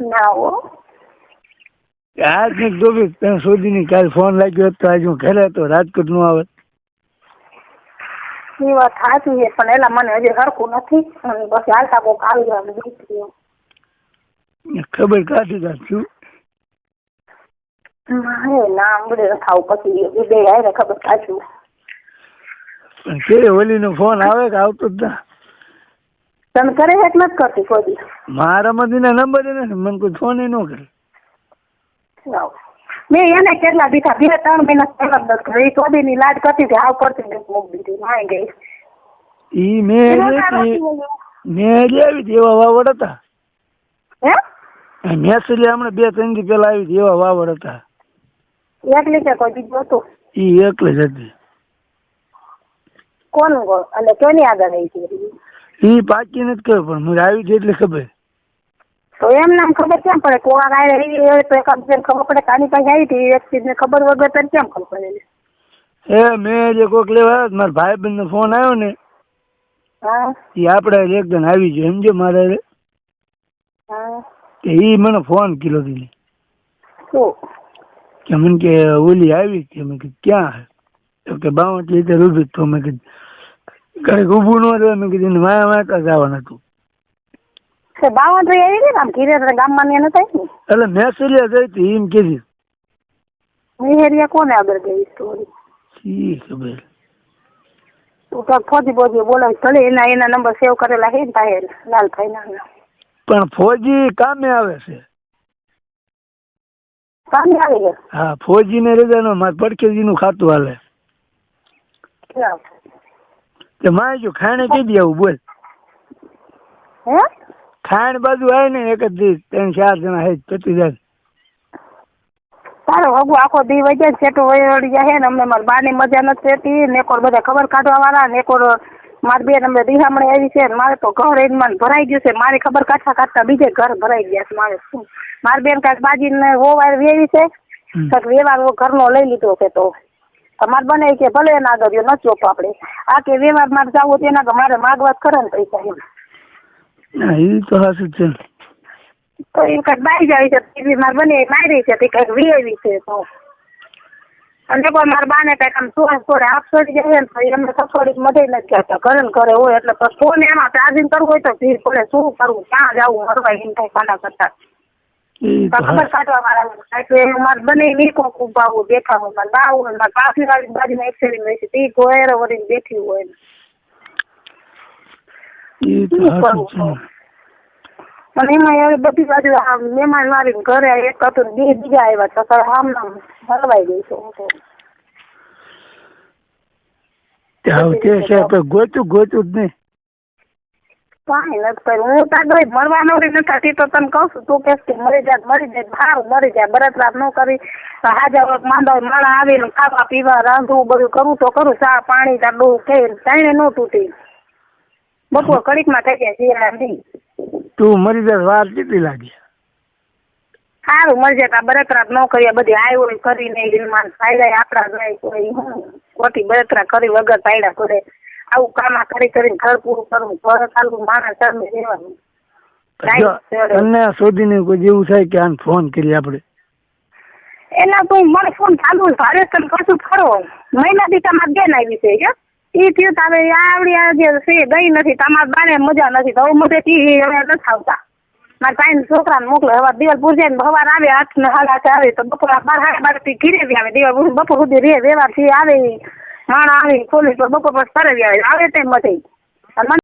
ના હો. આજ ને દોબી તને શોધીને કાલ ફોન લાગ્યો તો આજ હું ઘરે હતો. રાજકોટનું આવે. એ વાત સાચી છે પણ એલા મને હજી સરખું નથી. અને પછી હાલતા કોક આવી જાય દીકરી ખબર કાઢી કાઢશું મારે ના આંબળે થાવ પછી બે હારે ખબર કાઢું પણ કે ઓલીનો ફોન આવે કે આવતો જ ના? તમે કરે છે નથી કરતી કોઈ મારા મધીના નંબર એને મને કોઈ ફોન ન કરે. મેં એને કેટલા દીધા? બે ત્રણ મહિના પહેલા જ કરે એ ચોબી ની લાડ કરતી હતી આવ કરતી નથી મૂકી દીધી માય ગઈ. ઈ મેં મેં લેવી હતી એવા વાવડ હતા. હે? મેસેજ હમણાં બે ત્રણ દી પેલા આવી હતી એવા વાવડ હતા. એકલી કે કોઈ બીજું હતું? ઈ એકલી જ હતી. કોણ અને કેની આગળ રહી હતી? ઈ પાકી નથી ખબર પણ. મને આવી છે એટલે ખબર. તો એમ નામ ખબર કેમ પડે? કોણ ગાય રહી હોય તો એકાદ જણ ખબર પડે કાની પાસે આવી હતી. એક ચીજ ને ખબર વગર તને કેમ ખબર પડે એ મેં જે કોક લેવા મારા ભાઈ બંધ ફોન આવ્યો ને હા. એ આપણે એક જણ આવી ગયો. સમજો મારે? કે ઈ મને ફોન કર્યો દીધી કે મને કે ઓલી આવી કે મેં કીધું ક્યાં તો કે બાવન લીટર રૂબી તો મેં કીધું કઈ ઊભું ન રહે મેં કીધું માયા માતા જવાનું હતું. છે બાવન આવી ને આમ ઘીરે ગામમાં ને નથી આવી. એટલે મેસેલિયા જઈ હતી એમ કીધી. ને મેહેરિયા કોને આગળ ગઈ સ્ટોરી શી ખબર. તું તો ફોજી બોજી બોલાવી ભલે એના એના નંબર સેવ કરેલા હે ને તાહેર લાલભાઈ ના પણ ફોજી કામે આવે છે? સામે આવી હા ફોજી ને રજાનો મારે પડકેજી નું ખાતું હાલે. મારે જો ખાણે કીધી આવું બોલ. હે? ખાણ બાજુ આવે ને એક જ દિવસ ત્રણ ચાર જણા હે પતી જાય તારો હગુ આખો દી વજે છેટો વળી જાય ને અમને મારી બાની મજા નથી રહેતી. નેકોર બધા ખબર કાઢવા વાળા નેકોર મારી બેન અમને દિહામણે આવી છે ને મારે તો ઘર એનમાં ભરાઈ ગયું છે. મારી ખબર કાઢતા કાઢતા બીજે ઘર ભરાઈ ગયા છે મારે. શું? મારી બેન કાંઈક બાજીને હોવાર વેવી છે. કાંઈક વ્યવહાર ઘરનો લઈ લીધો છે તો. તમારે બને કે ભલે એના આગળ ન ચોપ આપણે. આ કે વ્યવહાર મારે જવું તેના કે મારે માગવા કરે ને પૈસા એમ. એ તો હાસું છે. તો એ કઈ બાઈ જાય છે ટીવી મારે બને મારી છે કાંઈક વીએવી છે તો. અને કોઈ મારા બાને કાંઈક આમ સોળે સોળે આપસડી જાય ને તો એમને થોડીક મદદ નથી કરતા ઘરે ને ઘરે હોય એટલે ફોન એમાં ચાર્જિંગ કરવું હોય તો ભીડ પડે શું કરવું ક્યાં જવું મરવા એમ કઈ કાના કરતા. ખબર. કાઢવા વાળા એટલે મારે બને નીકો ખૂબ આવું દેખા હોય મારે બા હોય મારે પાછી વાળી બાજુમાં એક્સિડન્ટ હોય છે તે ગોયરો વળીને બેઠી હોય એ. અને એમાં હવે બધી બાજુ મહેમાન વાળી ઘરે એક હતું બે બીજા આવ્યા તો તારે નામ હલવાઈ ગઈ છું હું તો. તે છે ગોતું ગોતું જ નહીં કાંઈ નથી કર્યું હું તાર રી નથી તો તને કહું છું તું કે મરી જાય મરી જાય સારું મરી જાય બરતરાત ન કરી. હાજર માંદા માળા આવીને ખાવા પીવા રાંધવું બધું કરું તો કરું ચા પાણી તાર કે તાણે ન તૂટી. બપોર કડીકમાં થઈ જાય જીરા તું મરી જાય વાર કેટલી લાગી? સારું મરી જાય બરતરાત ન કરીએ બધી આવ્યો કરીને એમાં ફાયદા આપણા જાય કોઈ ખોટી બરતરા કરી વગર પાયડા કરે આવું કામ કરી કરીને ઘર પૂરું કરવું ઘર ચાલવું માણસ સામે રહેવાનું. તને શોધીને કોઈ જેવું થાય કે આને ફોન કરી આપણે? એના તો મને ફોન ચાલુ ભારે તને કશું ખરો મહિના દી તમારે બેન આવી છે કે ઈ થયું તો હવે આવડી આ જે છે ગઈ નથી. તમારા બાને મજા નથી. તો હવે મધે હવે નથી આવતા. મારા ભાઈ છોકરાને મોકલે. હવે દિવાલપુર જાય ને સવાર આવે આઠ ને સાડા આઠે આવે તો બપોર બાર સાડા બારથી ઘીરે આવે. દિવાલપુર બપોર સુધી રે વ્યવહારથી આવે માણા આવે ખોલી તો બપોર પછી ફરે બી આવે. આવે તેમ મને